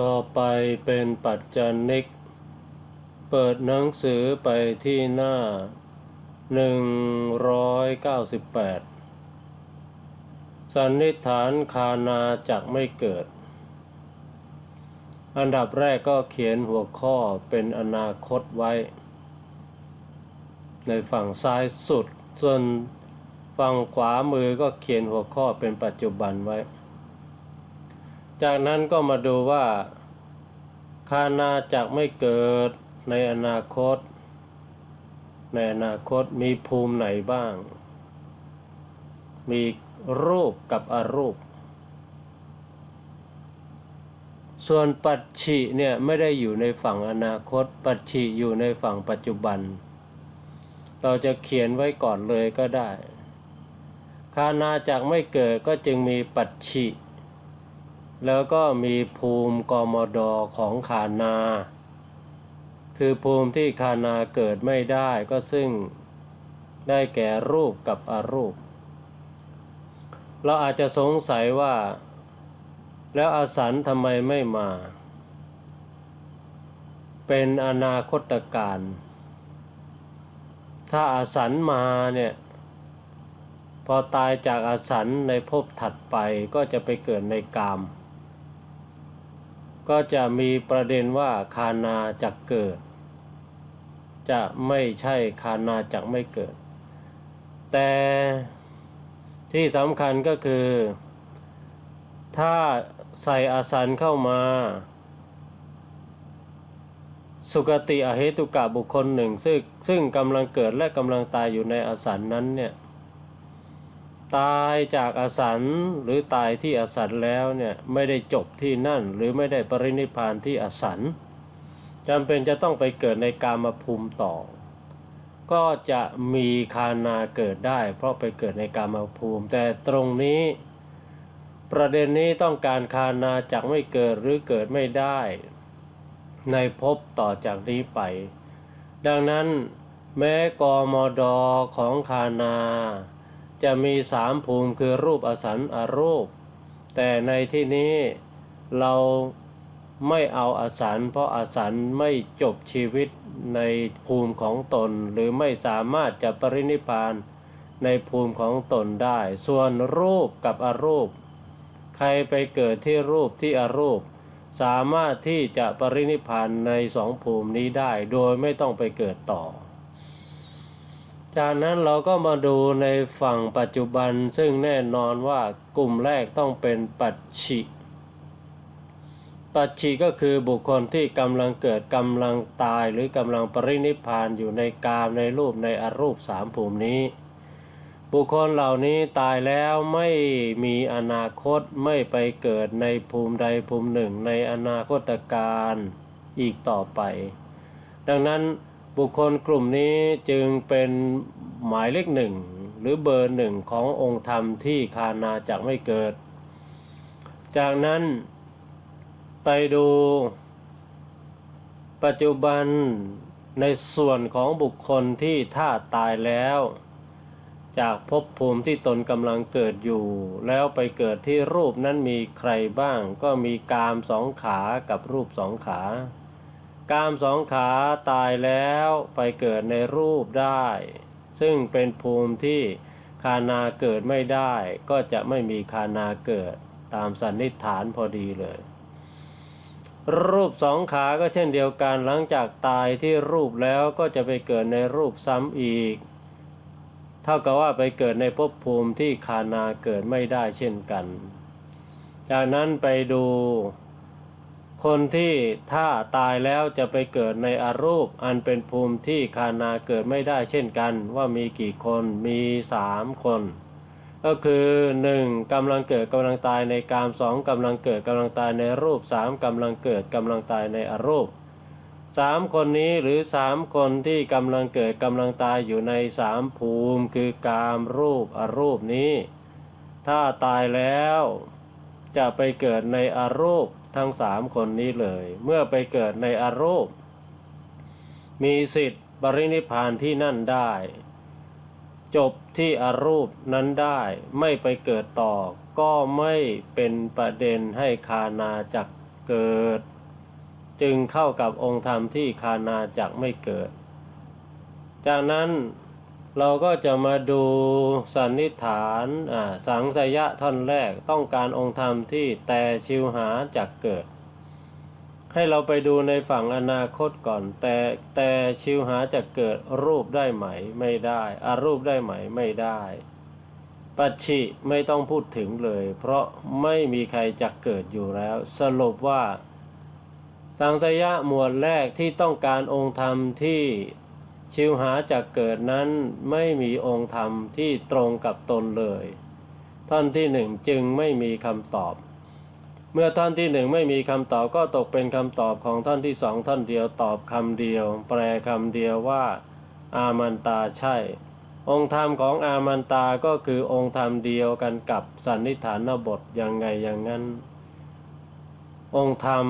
ต่อไปเป็นปัจจานิก เปิดหนังสือไปที่หน้า 198 สันนิษฐานคานาจักไม่เกิด อันดับแรกก็เขียนหัวข้อเป็นอนาคตไว้ ในฝั่งซ้ายสุด ส่วนฝั่งขวามือก็เขียนหัวข้อเป็นปัจจุบันไว้ จากนั้นก็มาดูว่าคานาจักไม่เกิดในอนาคต ในอนาคตมีภูมิไหนบ้าง มีรูปกับอรูป ส่วนปัจฉิเนี่ยไม่ได้อยู่ในฝั่งอนาคต ปัจฉิอยู่ในฝั่งปัจจุบัน เราจะเขียนไว้ก่อนเลยก็ได้ คานาจักไม่เกิดก็จึงมีปัจฉิ แล้วก็มีภูมิกมดของคานา คือภูมิที่คานาเกิดไม่ได้ก็ซึ่งได้แก่รูปกับอรูป เราอาจจะสงสัยว่า แล้วอาสันทำไมไม่มา เป็นอนาคตการ ถ้าอาสันมาเนี่ยพอตายจากอาสันในภพถัดไปก็จะไปเกิดในกาม ก็จะมีประเด็นว่าคานาจะเกิด จะไม่ใช่คานาจะไม่เกิด แต่ที่สำคัญก็คือ ถ้าใส่อาสันเข้ามา สุกติอเหตุกะบุคคลหนึ่งซึ่งซึ่งกำลังเกิดและกำลังตายอยู่ในอาสันนั้นเนี่ย ตายจากอสันหรือตายที่อสันแล้วเนี่ยไม่ได้จบที่นั่นหรือไม่ได้ปรินิพานที่อสันจำเป็นจะต้องไปเกิดในกามภูมิต่อ ก็จะมีคานาเกิดได้ เพราะไปเกิดในกามภูมิ แต่ตรงนี้ ประเด็นนี้ต้องการคานาจักไม่เกิดหรือเกิดไม่ได้ ในภพต่อจากนี้ไป ดังนั้นแม้กมดของคานา จะมีสามภูมิคือรูปอสันอรูป แต่ในที่นี้เราไม่เอาอสันเพราะอสันไม่จบชีวิตในภูมิของตน หรือไม่สามารถจะปรินิพานในภูมิของตนได้ ส่วนรูปกับอรูป ใครไปเกิดที่รูปที่อรูป สามารถที่จะปรินิพานในสองภูมินี้ได้ โดยไม่ต้องไปเกิดต่อ จากนั้นเราก็มาดูในฝั่งปัจจุบันซึ่งแน่นอนว่ากลุ่มแรกต้องเป็นปัจฉิปัจฉิก็คือบุคคลที่กำลังเกิดกำลังตายหรือกำลังปรินิพานอยู่ในกามในรูปในอรูปสามภูมินี้ บุคคลเหล่านี้ตายแล้วไม่มีอนาคตไม่ไปเกิดในภูมิใดภูมิหนึ่งในอนาคตการอีกต่อไป ดังนั้น บุคคลกลุ่มนี้จึงเป็นหมายเลขหนึ่งหรือเบอร์หนึ่งขององค์ธรรมที่คานาจักไม่เกิด จากนั้นไปดูปัจจุบันในส่วนของบุคคลที่ถ้าตายแล้ว จากภพภูมิที่ตนกำลังเกิดอยู่ แล้วไปเกิดที่รูปนั้นมีใครบ้าง ก็มีกามสองขากับรูปสองขา กามสองขาตายแล้วไปเกิดในรูปได้ ซึ่งเป็นภูมิที่คานาเกิดไม่ได้ ก็จะไม่มีคานาเกิดตามสันนิษฐานพอดีเลย รูปสองขาก็เช่นเดียวกันหลังจากตายที่รูปแล้วก็จะไปเกิดในรูปซ้ำอีก เท่ากับว่าไปเกิดในภพภูมิที่คานาเกิดไม่ได้เช่นกัน จากนั้นไปดู คนที่ถ้าตายแล้วจะไปเกิดในอารูป อันเป็นภูมิที่คานาเกิดไม่ได้เช่นกัน ว่ามีกี่คนมีสามคน ก็คือหนึ่งกำลังเกิดกำลังตายในกามสองกำลังเกิดกำลังตายในรูปสามกำลังเกิดกำลังตายในอารูปสามคนนี้หรือสามคนที่กำลังเกิดกำลังตายอยู่ในสามภูมิคือกามรูปอรูปนี้ ถ้าตายแล้วจะไปเกิดในอรูป ทั้งสามคนนี้เลย เมื่อไปเกิดในอารมูปมีสิทธิ์ปรินิพานที่นั่นได้ จบที่อารูปนั้นได้ไม่ไปเกิดต่อ ก็ไม่เป็นประเด็นให้คานาจักเกิด จึงเข้ากับองค์ธรรมที่คานาจักไม่เกิด จากนั้น เราก็จะมาดูสันนิษฐานสังสยะท่อนแรกต้องการองค์ธรรมที่แต่ชิวหาจักเกิด ให้เราไปดูในฝั่งอนาคตก่อน แต่แต่ชิวหาจะเกิดรูปได้ไหมไม่ได้อารูปได้ไหมไม่ได้ ปัจฉิไม่ต้องพูดถึงเลย เพราะไม่มีใครจะเกิดอยู่แล้ว สรุปว่า สังสยะหมวดแรกที่ต้องการองค์ธรรมที่ ชิวหาจะเกิดนั้นไม่มีองค์ธรรมที่ตรงกับตนเลย ท่อนที่หนึ่งจึงไม่มีคำตอบ เมื่อท่อนที่หนึ่งไม่มีคำตอบก็ตกเป็นคำตอบของท่อนที่สองท่อนเดียวตอบคำเดียว แปลคำเดียวว่า อามันตาใช่ องค์ธรรมของอามันตาก็คือองค์ธรรมเดียวกันกับสันนิฐานบทยังไงอย่างนั้น องค์ธรรม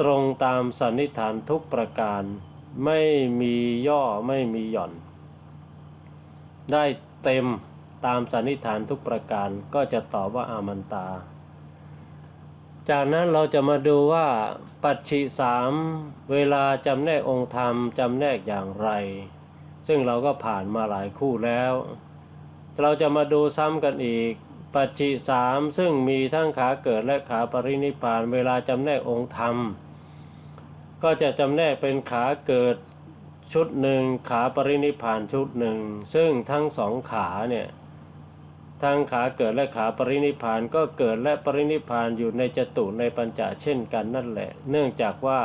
ตรงตามสันนิฐานทุกประการ ไม่มีย่อไม่มีหย่อน ได้เต็มตามสันนิษฐานทุกประการก็จะตอบว่าอามันตา จากนั้นเราจะมาดูว่าปัจฉิสามเวลาจำแนกองค์ธรรมจำแนกอย่างไร ซึ่งเราก็ผ่านมาหลายคู่แล้ว เราจะมาดูซ้ำกันอีก ปัจฉิสามซึ่งมีทั้งขาเกิดและขาปรินิพพานเวลาจำแนกองค์ธรรม ก็จะจำแนกเป็นขาเกิดชุดหนึ่งขาปรินิพานชุดหนึ่ง ซึ่งทั้งสองขาเนี่ยทั้งขาเกิดและขาปรินิพานก็เกิดและปรินิพานอยู่ในจตุในปัญจเช่นกันนั่นแหละ เนื่องจากว่า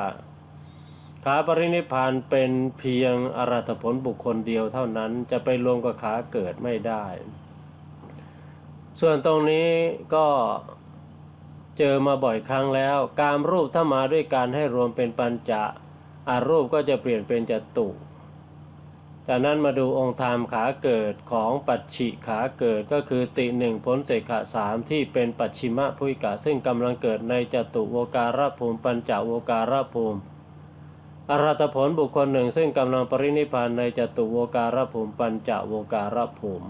ขาปรินิพพานเป็นเพียงอรัตผลบุคคลเดียวเท่านั้นจะไปรวมกับขาเกิดไม่ได้ ส่วนตรงนี้ก็ เจอมาบ่อยครั้งแล้ว การรูปถ้ามาด้วยการให้รวมเป็นปัญจะอารูปก็จะเปลี่ยนเป็นจตุจากนั้นมาดูองค์ธรรมขาเกิดของปัจฉิขาเกิดก็คือติหนึ่งพ้นเสขะสามที่เป็นปัจฉิมะพุยกะซึ่งกำลังเกิดในจตุโวการภูมิปัญจโวการภูมิอรัตผลบุคคลหนึ่งซึ่งกำลังปรินิพานในจตุโวการภูมิปัญจโวการภูมิ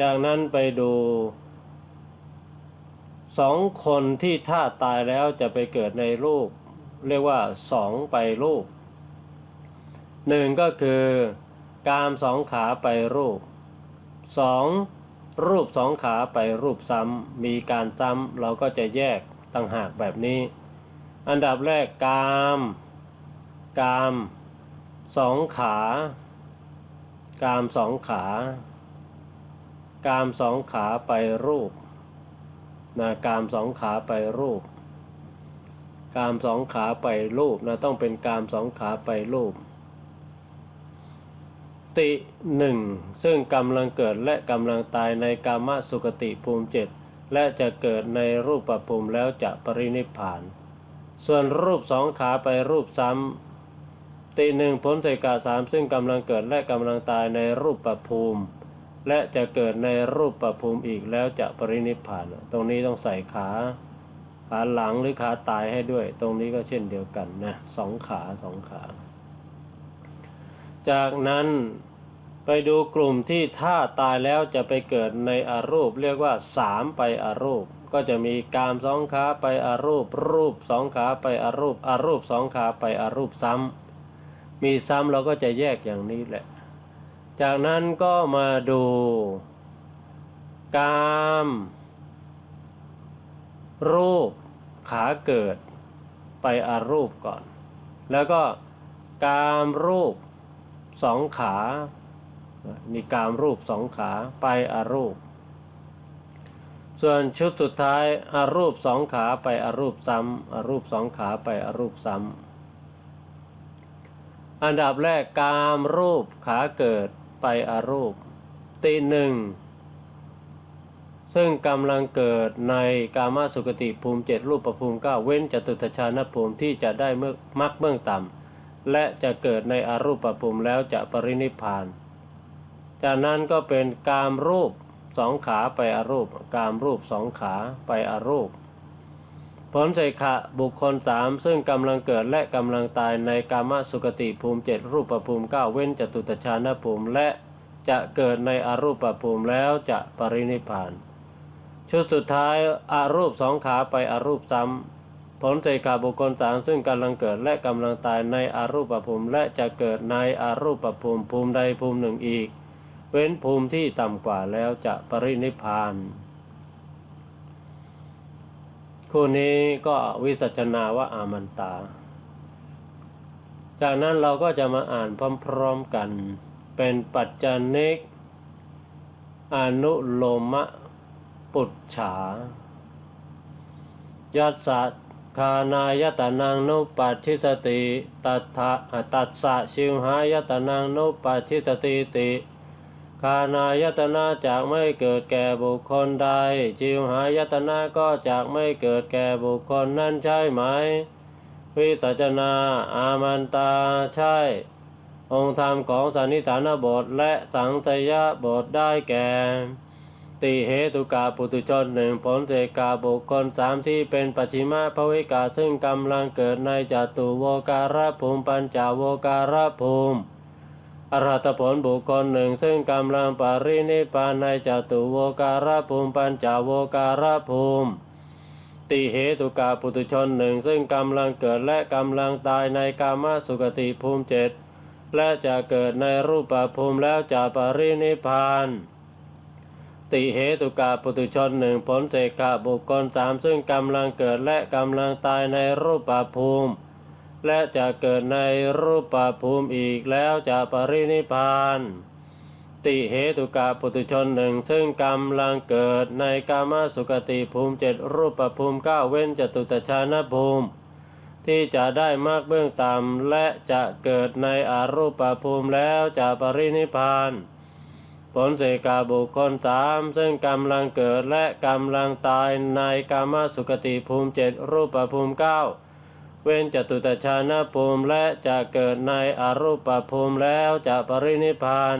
จากนั้นไปดู สองคนที่ถ้าตายแล้วจะไปเกิดในรูป เรียกว่าสองไปรูปหนึ่งก็คือกามสองขาไปรูปสองรูปสองขาไปรูปซ้ำมีการซ้ำเราก็จะแยกต่างหากแบบนี้ อันดับแรกกาม กามสองขา กามสองขา กามสองขาไปรูป นะกามสองขาไปรูป กามสองขาไปรูปนะต้องเป็นกามสองขาไปรูป ติหนึ่งซึ่งกำลังเกิดและกำลังตายในกามสุกติภูมิเจ็ดและจะเกิดในรูปประภูมิแล้วจะปรินิพาน ส่วนรูปสองขาไปรูปซ้ำติหนึ่งพ้นใส่กาสามซึ่งกำลังเกิดและกำลังตายในรูปประภูมิ และจะเกิดในรูปประภูมิอีกแล้วจะปรินิพพาน ตรงนี้ต้องใส่ขาขาหลังหรือขาตายให้ด้วย ตรงนี้ก็เช่นเดียวกันนะสองขาสองขา จากนั้นไปดูกลุ่มที่ถ้าตายแล้วจะไปเกิดในอารูป เรียกว่าสามไปอารูป ก็จะมีกามสองขาไปอารูป รูปสองขาไปอารูปอารูปสองขาไปอารูปซ้ำมีซ้ำเราก็จะแยกอย่างนี้แหละ จากนั้นก็มาดู กาม รูป ขาเกิด ไปอารูปก่อน แล้วก็กามรูปสองขามีกามรูปสองขาไปอารูป ส่วนชุดสุดท้ายอารูปสองขาไปอารูปซ้ำอารูปสองขาไปอารูปซ้ำอันดับแรกกามรูปขาเกิด ไปอารูปตีหนึ่ง ซึ่งกำลังเกิดในกามาสุกติภูมิเจ็ดรูปประภูมิเก้าเว้นจตุตชานภูมิที่จะได้เมื่อมักเบื้องต่ำและจะเกิดในอารูปประภูมิแล้วจะปรินิพพาน จากนั้นก็เป็นกามรูปสองขาไปอารูป กามรูปสองขาไปอารูป ผลใส่ขะบุคคลสามซึ่งกำลังเกิดและกำลังตายในกามสุกติภูมิเจ็ดรูปภูมิเก้าเว้นจตุตชานภูมิและจะเกิดในอรูปภูมิแล้วจะปรินิพาน ชุดสุดท้ายอารูปสองขาไปอารูปซ้ำผลเสกาบุคคลสามซึ่งกำลังเกิดและกำลังตายในอารูปภูมิและจะเกิดในอารูปภูมิภูมิใดภูมิหนึ่งอีก เว้นภูมิที่ต่ำกว่าแล้วจะปรินิพพาน คู่นี้ก็วิสัชนาว่าอามันตา จากนั้นเราก็จะมาอ่านพร้อมๆกัน เป็นปัจจานิกอนุโลมะปุจฉายัสสะคานายตนังนุปัชชิสติตัทธะตัสสะชิวหายตนังนุปัชชิสติติ คานายตนาจากไม่เกิดแก่บุคคลใด ชิวหายตนาก็จากไม่เกิดแก่บุคคลนั้นใช่ไหม วิสัจนา อามันตาใช่ องค์ธรรมของสันนิฐานบทและสังตยบทได้แก่ ติเหตุกาปุตุชนหนึ่งผลเสกาบุคคลสามที่เป็นปัจฉิมาภวิกาซึ่งกำลังเกิดในจตุโวการภูมิปัญจโวการภูมิ อรหัตผลบุคคลหนึ่ง ซึ่งกำลังปรินิพานในจตุโวการภูมิปัญจโวการภูมิติเหตุกาปุตุชนหนึ่ง ซึ่งกำลังเกิดและกำลังตายในกามสุกติภูมิเจ็ดและจะเกิดในรูปภูมิแล้วจะปรินิพาน ติเหตุกาปุตุชนหนึ่งผลเสกะบุคคลสามซึ่งกำลังเกิดและกำลังตายในรูปภูมิ และจะเกิดในรูปภูมิอีกแล้วจะปรินิพาน ติเหตุกาปุตุชนหนึ่งซึ่งกำลังเกิดในกามสุกติภูมิเจ็ดรูปภูมิเก้าเว้นจตุตชานภูมิ ที่จะได้มากเบื้องต่ำและจะเกิดในอารูปภูมิแล้วจะปรินิพาน ผลเสกาบุคคลสามซึ่งกำลังเกิดและกำลังตายในกามสุกติภูมิเจ็ดรูปภูมิเก้า เว้นจตุตชานภูมิและจะเกิดในอรูปภูมิแล้วจะปรินิพาน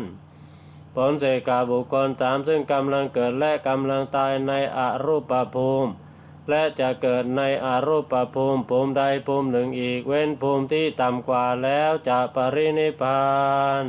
ผลเสกาบุคคลสามซึ่งกำลังเกิดและกำลังตายในอรูปภูมิ และจะเกิดในอรูปภูมิภูมิใดภูมิหนึ่งอีกเว้นภูมิที่ต่ำกว่าแล้วจะปรินิพาน